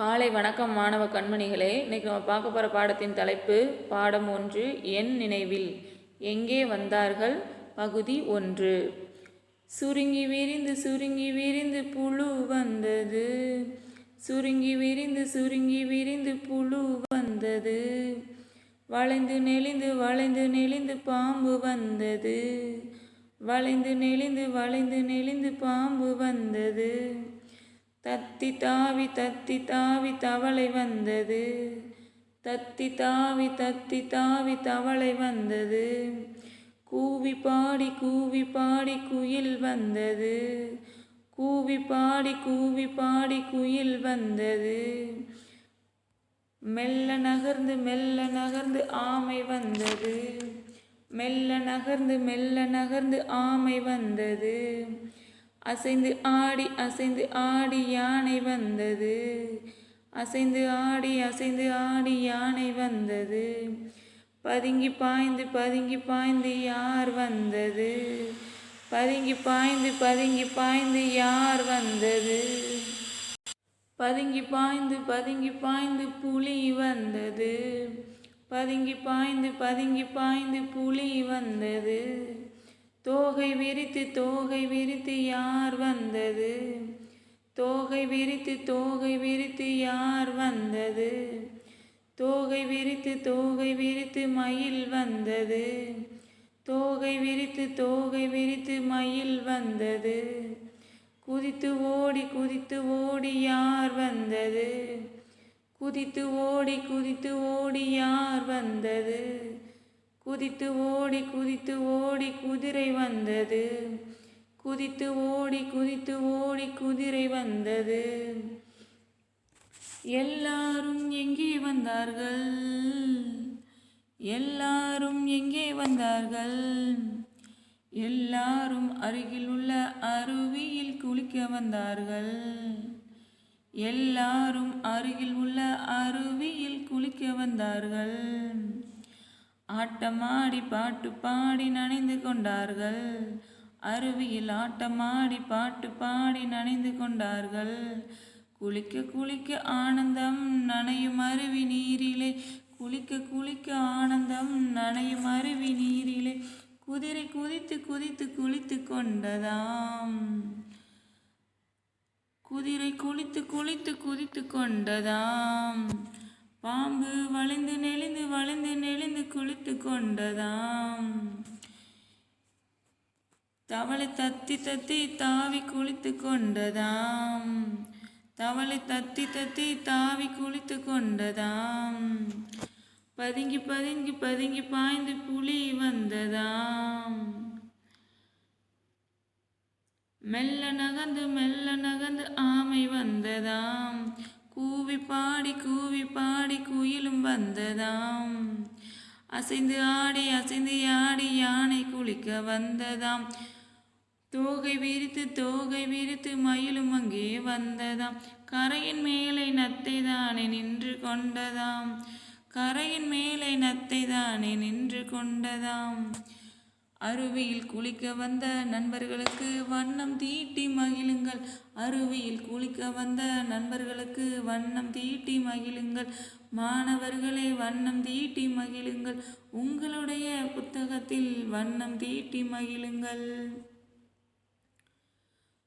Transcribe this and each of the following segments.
காலை வணக்கம் மாணவ கண்மணிகளே இன்னைக்கு நம்ம பார்க்க போகிற பாடத்தின் தலைப்பு பாடம் ஒன்று என் நினைவில் எங்கே வந்தார்கள்? பகுதி ஒன்று. சுருங்கி விரிந்து சுருங்கி விரிந்து புழு வந்தது. சுருங்கி விரிந்து சுருங்கி விரிந்து புழு வந்தது. வளைந்து நெளிந்து வளைந்து நெளிந்து பாம்பு வந்தது. வளைந்து நெளிந்து வளைந்து நெளிந்து பாம்பு வந்தது. தத்தி தாவி தத்தி தாவி தவளை வந்தது. தத்தி தாவி தத்தி தாவி தவளை வந்தது. கூவி பாடி கூவி பாடி குயில் வந்தது. கூவி பாடி கூவி பாடி குயில் வந்தது. மெல்ல நகர்ந்து மெல்ல நகர்ந்து ஆமை வந்தது. மெல்ல நகர்ந்து மெல்ல நகர்ந்து ஆமை வந்தது. அசைந்து ஆடி அசைந்து ஆடி யானை வந்தது. அசைந்து ஆடி அசைந்து ஆடி யானை வந்தது. பதுங்கி பாய்ந்து பதுங்கி பாய்ந்து யார் வந்தது? பதுங்கி பாய்ந்து பதுங்கி பாய்ந்து யார் வந்தது? பதுங்கி பாய்ந்து பதுங்கி பாய்ந்து புலி வந்தது. பதுங்கி பாய்ந்து பதுங்கி பாய்ந்து புலி வந்தது. தோகை விரித்து தோகை விரித்து யார் வந்தது? தோகை விரித்து தோகை விரித்து யார் வந்தது? தோகை விரித்து தோகை விரித்து மயில் வந்தது. தோகை விரித்து தோகை விரித்து மயில் வந்தது. குதித்து ஓடி குதித்து ஓடி யார் வந்தது? குதித்து ஓடி குதித்து ஓடி யார் வந்தது? குதித்து ஓடி குதித்து ஓடி குதிரை வந்தது. குதித்து ஓடி குதித்து ஓடி குதிரை வந்தது. எல்லாரும் எங்கே வந்தார்கள்? எல்லாரும் எங்கே வந்தார்கள்? எல்லாரும் அருகில் உள்ள அருவியில் குளிக்க வந்தார்கள். எல்லாரும் அருகில் உள்ள அருவியில் குளிக்க வந்தார்கள். ஆட்டமாடி பாட்டு பாடி நனைந்து கொண்டார்கள். அருவியில் ஆட்டமாடி பாட்டு பாடி நனைந்து கொண்டார்கள். குளிக்க குளிக்க ஆனந்தம் நனையும் அருவி நீரிலே. குளிக்க குளிக்க ஆனந்தம் நனையும் அருவி நீரிலே. குதிரை குதித்து குதித்து குளித்து கொண்டதாம். குதிரை குளித்து குளித்து குதித்து கொண்டதாம். பாம்பு வளைந்து நெளி வளைந்து நெளிந்து குளித்து கொண்டதாம். தவளை தத்தி தத்தி தாவி குளித்து கொண்டதாம். தவளை தத்தி தத்தி தாவி குளித்து கொண்டதாம். பதுங்கி பதுங்கி பதுங்கி பாய்ந்து புலி வந்ததாம். மெல்ல நகர்ந்து மெல்ல நகர்ந்து ஆமை வந்ததாம். கூவி பாடி கூவி பாடி குயிலும் வந்ததாம். அசைந்து ஆடி அசைந்து ஆடி யானை குளிக்க வந்ததாம். தோகை விரித்து தோகை விரித்து மயிலும் அங்கே வந்ததாம். கரையின் மேலே நத்தை தானே நின்று கொண்டதாம். கரையின் மேலே நத்தை தானே நின்று கொண்டதாம். அருவியில் குளிக்க வந்த நண்பர்களுக்கு வண்ணம் தீட்டி மகிழுங்கள். அருவியில் குளிக்க வந்த நண்பர்களுக்கு வண்ணம் தீட்டி மகிழுங்கள். மாணவர்களே வண்ணம் தீட்டி மகிழுங்கள். உங்களுடைய புத்தகத்தில் வண்ணம் தீட்டி மகிழுங்கள்.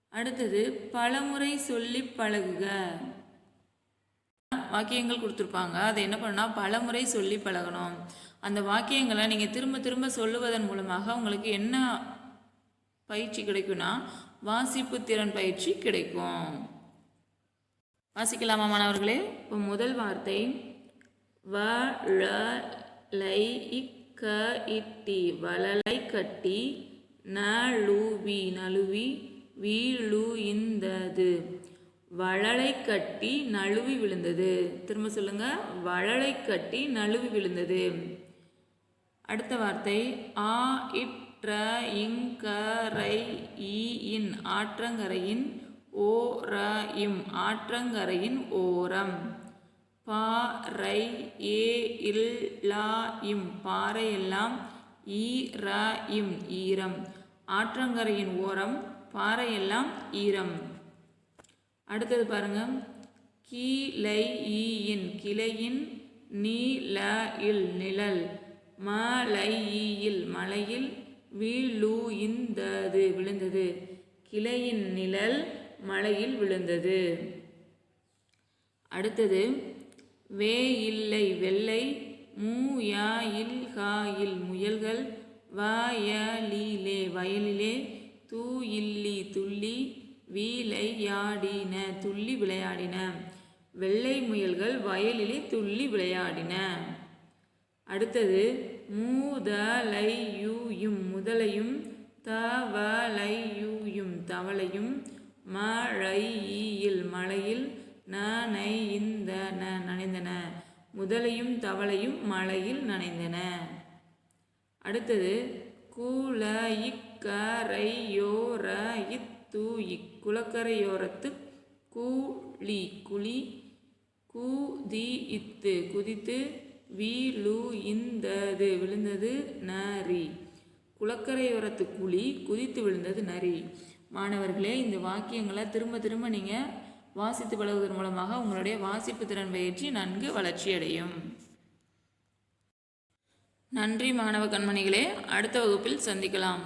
அடுத்தது பலமுறை சொல்லி பழகுக. வாக்கியங்கள் கொடுத்துருப்பாங்க. அதை என்ன பண்ணால் பலமுறை சொல்லி பழகணும். அந்த வாக்கியங்களை நீங்கள் திரும்ப திரும்ப சொல்லுவதன் மூலமாக உங்களுக்கு என்ன பயிற்சி கிடைக்கும்னா வாசிப்பு திறன் பயிற்சி கிடைக்கும். வாசிக்கலாமா மாணவர்களே? இப்போ முதல் வார்த்தை வ ழ லை இக்க இட்டி வளலை கட்டி நழுவி நழுவி வீழு இந்தது வளலை கட்டி நழுவி விழுந்தது. திரும்ப சொல்லுங்க. வளலை கட்டி நழுவி விழுந்தது. அடுத்த வார்த்தை ஆ இற்ற இங்கரை ஈ இன் ஆற்றங்கரையின் ஓ ர இம் ஆற்றங்கரையின் ஓரம். பா ரை ஏ இல் லா இம். பாறையெல்லாம் ஈ ர இம். ஈரம். ஆற்றங்கரையின் ஓரம் பாறையெல்லாம் ஈரம். அடுத்தது பாருங்க. கீழை ஈயின் கிளையின் நீல இல் நிழல். மலை ஈயில் மலையில் வீழு இந்தது விழுந்தது. கிளையின் நிழல் மலையில் விழுந்தது. அடுத்தது வே இல்லை வெள்ளை மூ யா இல் ஹா இல் முயல்கள் வயலிலே வயலிலே தூ இல்லி துள்ளி வீலை யாடின துள்ளி விளையாடின. வெள்ளை முயல்கள் வயலிலே துள்ளி விளையாடின. அடுத்தது மூதலையூயும் முதலையும் தவளையூயும் தவளையும் மழையில் மழையில் நனை இந்த நனைந்தன. முதலையும் தவளையும் மழையில் நனைந்தன. அடுத்தது குல இக்கரையோர இத்து இக்குளக்கரையோரத்து கூலி குழி கூதி இத்து குதித்து வீலு இந்தது விழுந்தது நரி. குளக்கரையோரத்து குழி குதித்து விழுந்தது நரி. மாணவர்களே இந்த வாக்கியங்களை திரும்ப திரும்ப நீங்கள் வாசித்து பழகுவதன் மூலமாக உங்களுடைய வாசிப்பு திறன் பயிற்சி நன்கு வளர்ச்சியடையும். நன்றி மாணவ கண்மணிகளே அடுத்த வகுப்பில் சந்திக்கலாம்.